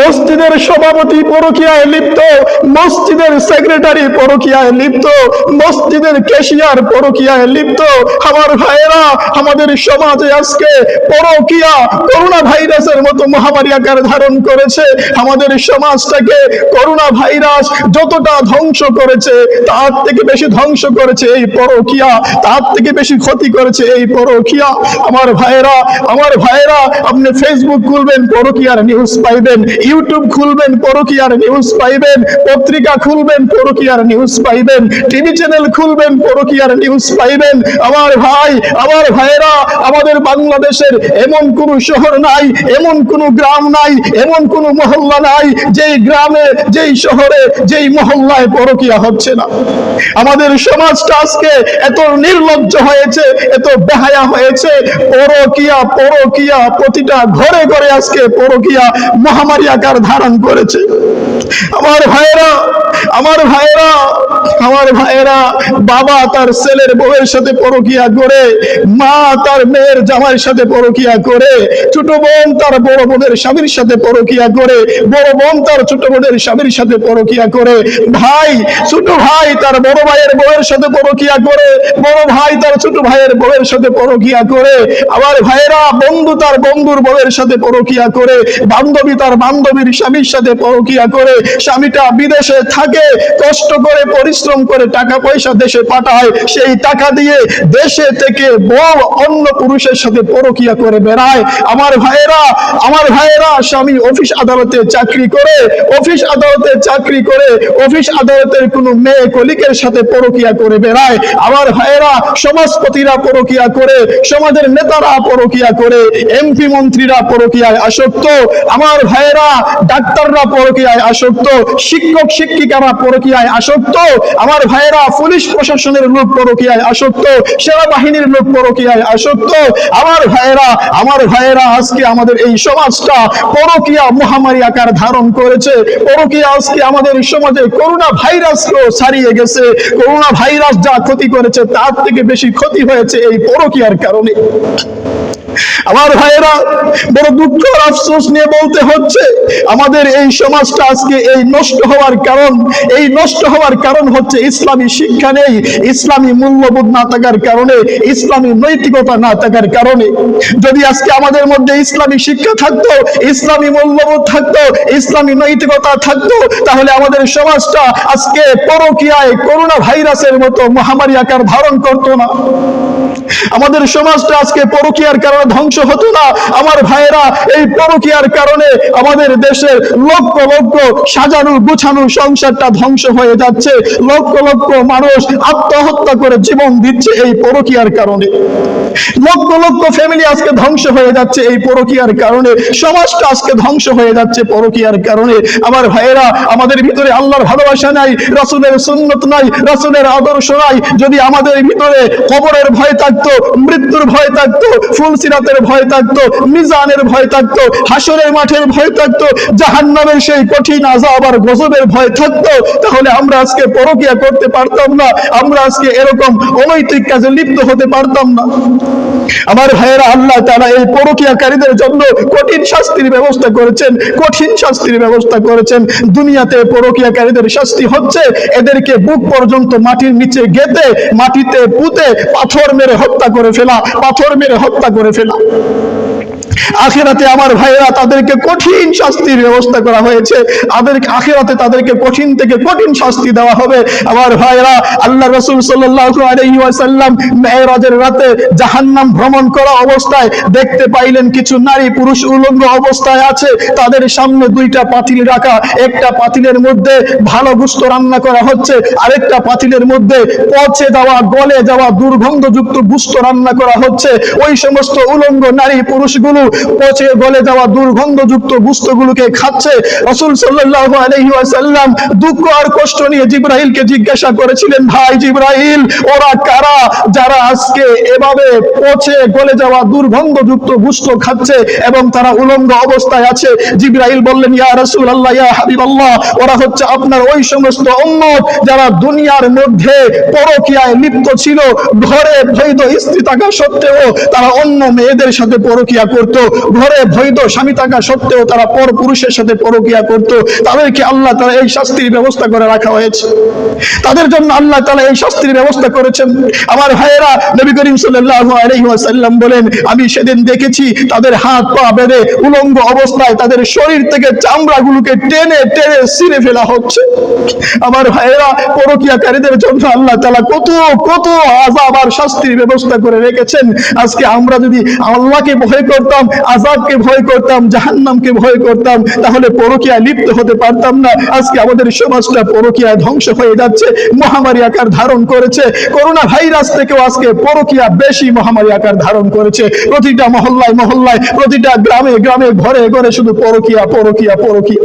মসজিদের সভাপতি পরকিয়ায় লিপ্ত, মসজিদের সেক্রেটারি পরকিয়ায় লিপ্ত, মসজিদের ক্যাশিয়ার পরকিয়ায় লিপ্ত। আমার ভাইয়েরা, আমাদের সমাজে আজকে পরকিয়া করোনা ভাইরাসের মতো মহামারী আকার ধারণ করেছে। আমাদের সমাজটাকে করোনা ভাইরাস যতটা ধ্বংস করেছে, তার থেকে বেশি ধ্বংস করেছে এই পরকিয়া, তার থেকে বেশি ক্ষতি করেছে এই পরকিয়া। আমার ভাইয়েরা আমার ভাইয়েরা, আপনি ফেসবুক খুলবেন, পরকিয়ার নিউজ পাইবেন। ইউটিউব খুলবেন, পরকিয়ার নিউজ পাইবেন, পত্রিকা খুলবেন, পরকিয়ার নিউজ পাইবেন টিভি চ্যানেল খুলবেন, পরকিয়ার নিউজ পাইবেন। আমার ভাই, আমার ভাইয়েরা, আমাদের বাংলাদেশের এমন কোন শহর নাই, এমন কোন গ্রাম নাই, এমন কোন মহল্লা নাই, যেই গ্রামে, যেই শহরে, যেই মহল্লায় পরকিয়া হচ্ছে না। আমাদের সমাজটা আজকে এত নির্লজ্জ হয়েছে, এত বেহায়া হয়েছে, পরকিয়া পরকিয়া, প্রতিটা ঘরে ঘরে আজকে পরকিয়া, মহামারী আকার ধারণ করেছে। আমার ভাইরা আমার ভাইয়েরা আমার ভাইয়েরা, বাবা তার ছেলের বউয়ের সাথে পরকিয়া করে, মা তার মেয়ের জামাইয়ের সাথে পরকিয়া করে, ছোট বোন তার বড় বোনের স্বামীর সাথে পরকিয়া করে, বড় বোন তার ছোট বোনের স্বামীর সাথে পরকিয়া করে, ভাই, ছোট ভাই তার বড় ভাইয়ের বউয়ের সাথে পরকিয়া করে, বড় ভাই তার ছোট ভাইয়ের বউয়ের সাথে পরকিয়া করে আবার ভাইয়েরা, বন্ধু তার বন্ধুর বউয়ের সাথে পরকিয়া করে, বান্ধবী তার বান্ধবীর স্বামীর সাথে পরকিয়া করে, স্বামীটা বিদেশে থাকে, কষ্ট করে, পরিশ্রম করে টাকা পয়সা দেশে পাঠায়, সেই টাকা দিয়ে দেশে থেকে বউ অন্য পুরুষের সাথে পরকিয়া করে বেড়ায়। আমার ভাইয়েরা আমার ভাইয়েরা, স্বামী অফিস আদালতে চাকরি করে, অফিস আদালতে চাকরি করে, অফিস আদালতের কোনো মেয়ে কলিকের সাথে পরকিয়া করে বেড়ায়। আমার ভাইয়েরা, সমাজপতিরা পরকিয়া করে, সমাজের নেতারা পরকিয়া করে, এমপি মন্ত্রীরা পরকিয়ায় আসক্ত, আমার ভাইয়েরা, ডাক্তাররা পরকিয়ায় আসক্ত, শিক্ষক, শিক্ষিকারা পরকিয়ায় আসক্ত আমার ভাইয়েরা, পুলিশ প্রশাসনের লোক পরকিয়ায় আসক্ত, সেনাবাহিনীর লোক পরকিয়ায় আসক্ত। আমার ভাইয়েরা আমার ভাইয়েরা, আজকে আমাদের এই সমাজটা পরকিয়া মহামারী আকার ধারণ করেছে। পরকিয়া আজকে আমাদের সমাজে করোনা ভাইরাসকেও ছাড়িয়ে গেছে। করোনা ভাইরাস যা ক্ষতি করেছে, তার থেকে বেশি ক্ষতি হয়েছে এই পরকিয়ার কারণে। আমার ভাইয়েরা, বড় দুঃখ আর আফসোস নিয়ে বলতে হচ্ছে, আমাদের এই সমাজটা আজকে এই নষ্ট হওয়ার কারণ, এই নষ্ট হওয়ার কারণ হচ্ছে ইসলামী শিক্ষা নেই, ইসলামী মূল্যবোধ না থাকার কারণে, ইসলামী নৈতিকতা না থাকার কারণে। যদি আজকে আমাদের মধ্যে ইসলামী শিক্ষা থাকতো, ইসলামী মূল্যবোধ থাকতো, ইসলামী নৈতিকতা থাকতো, তাহলে আমাদের সমাজটা আজকে পরকিয়ায় করোনা ভাইরাসের মতো মহামারী আকার ধারণ করতো না। আমাদের সমাজটা আজকে পরকিয়ার কারণে ধ্বংস হতো না। আমার ভাইয়েরা, এই পরকিয়ার কারণে আমাদের দেশের লক্ষ লক্ষ সাজানো গুছানো সংসারটা ধ্বংস হয়ে যাচ্ছে। লক্ষ লক্ষ মানুষ আত্মহত্যা করে জীবন দিচ্ছে এই পরকিয়ার কারণে। লক্ষ লক্ষ ফ্যামিলি আজকে ধ্বংস হয়ে যাচ্ছে এই পরকিয়ার কারণে। সমাজটা আজকে ধ্বংস হয়ে যাচ্ছে পরকিয়ার কারণে। আমার ভাইয়েরা, আমাদের ভিতরে আল্লাহর ভালোবাসা নাই, রাসূলের সুন্নত নাই, রাসূলের আদর্শ নাই। যদি আমাদের ভিতরে কবরের ভয় থাকতো, মৃত্যুর ভয় থাকতো ফুলসিরাতের ভয় থাকতো, মিজানের ভয় থাকতো হাসরের মাঠের ভয় থাকতো, জাহান্নামের সেই কঠিন আযাব আর গজবের ভয় থাকতো। তাহলে আমরা আজকে পরকিয়া করতে পারতাম না, আমরা আজকে এরকম অনৈতিক কাজে লিপ্ত হতে পারতাম না। আমার ভাইয়েরা, আল্লাহ তারা এই পরকিয়াকারীদের জন্য কঠিন শাস্তির ব্যবস্থা করেছেন, কঠিন শাস্তির ব্যবস্থা করেছেন। দুনিয়াতে পরকিয়াকারীদের শাস্তি হচ্ছে, এদেরকে বুক পর্যন্ত মাটির নিচে গেতে মাটিতে পুঁতে পাথর মেরে হত্যা করে ফেলা, পাথর মেরে হত্যা করে ফেলা। Tschüss. আখেরাতে আমার ভাইয়েরা তাদেরকে কঠিন শাস্তির ব্যবস্থা করা হয়েছে। তাদের আখেরাতে তাদেরকে কঠিন থেকে কঠিন শাস্তি দেওয়া হবে। আমার ভাইয়েরা আল্লাহ রসুল ওয়াসাল্লাম মেরাজের রাতে জাহান্নাম ভ্রমণ করা অবস্থায় দেখতে পাইলেন কিছু নারী পুরুষ উলঙ্গ অবস্থায় আছে। তাদের সামনে দুইটা পাতিল রাখা। একটা পাতিলের মধ্যে ভালো গুস্ত রান্না করা হচ্ছে। আরেকটা পাতিলের মধ্যে পচে যাওয়া, গলে যাওয়া দুর্গন্ধযুক্ত গুস্ত রান্না করা হচ্ছে। ওই সমস্ত উলঙ্গ নারী পুরুষগুলো পচে গলে যাওয়া দুর্গন্ধযুক্ত গুস্তগুলোকে খাচ্ছে। রসুল সাল্লাল্লাহু আলাইহি ওয়াসাল্লাম দুঃখ আর কষ্ট নিয়ে জিব্রাইলকে জিজ্ঞাসা করেছিলেন, ভাই জিব্রাইল, ওরা কারা যারা আজকে এভাবে পচে গলে যাওয়া দুর্গন্ধযুক্ত গুস্ত খাচ্ছে এবং তারা উলঙ্গ অবস্থায় আছে? জিব্রাইল বললেন, ইয়া রসুল আল্লাহ ইয়া হাবিবাল্লাহ, ওরা হচ্ছে আপনার ওই সমস্ত উম্মত যারা দুনিয়ার মধ্যে পরকীয়ায় লিপ্ত ছিল। ঘরে বৈধ স্ত্রী থাকা সত্ত্বেও তারা অন্য মেয়েদের সাথে পরকীয়া করত। করত, ঘরে বৈধ স্বামী থাকা সত্ত্বেও তারা পর পুরুষের সাথে পরকিয়া করত। তাদেরকে আল্লাহ তারা এই শাস্তির ব্যবস্থা করে রাখা হয়েছে। তাদের জন্য আল্লাহ তালা এই শাস্তির ব্যবস্থা করেছেন। আমার ভাইয়েরা নবী করিম সাল্লাল্লাহু আলাইহি ওয়াসাল্লাম বলেন, আমি সেদিন দেখেছি তাদের হাত পা বেঁধে উলঙ্গ অবস্থায় তাদের শরীর থেকে চামড়াগুলোকে টেনে টেনে ছিঁড়ে ফেলা হচ্ছে। আমার ভাইয়েরা, পরকিয়াকারীদের জন্য আল্লাহ তালা কত কত আজাব আর শাস্তির ব্যবস্থা করে রেখেছেন। আজকে আমরা যদি আল্লাহকে ভয় করতাম আজাবকে ভয় করতাম, জাহান্নামকে ভয় করতাম, তাহলে পরকিয়া লিপ্ত হতে পারতাম না। আজকে আমাদের সমাজটা পরকিয়া ধ্বংস হয়ে যাচ্ছে, মহামারী আকার ধারণ করেছে। করোনা ভাইরাস থেকেও আজকে পরকিয়া বেশি মহামারী আকার ধারণ করেছে। প্রতিটা মহল্লায় মহল্লায়, প্রতিটা গ্রামে গ্রামে, ঘরে ঘরে শুধু পরকিয়া পরকিয়া পরকিয়া।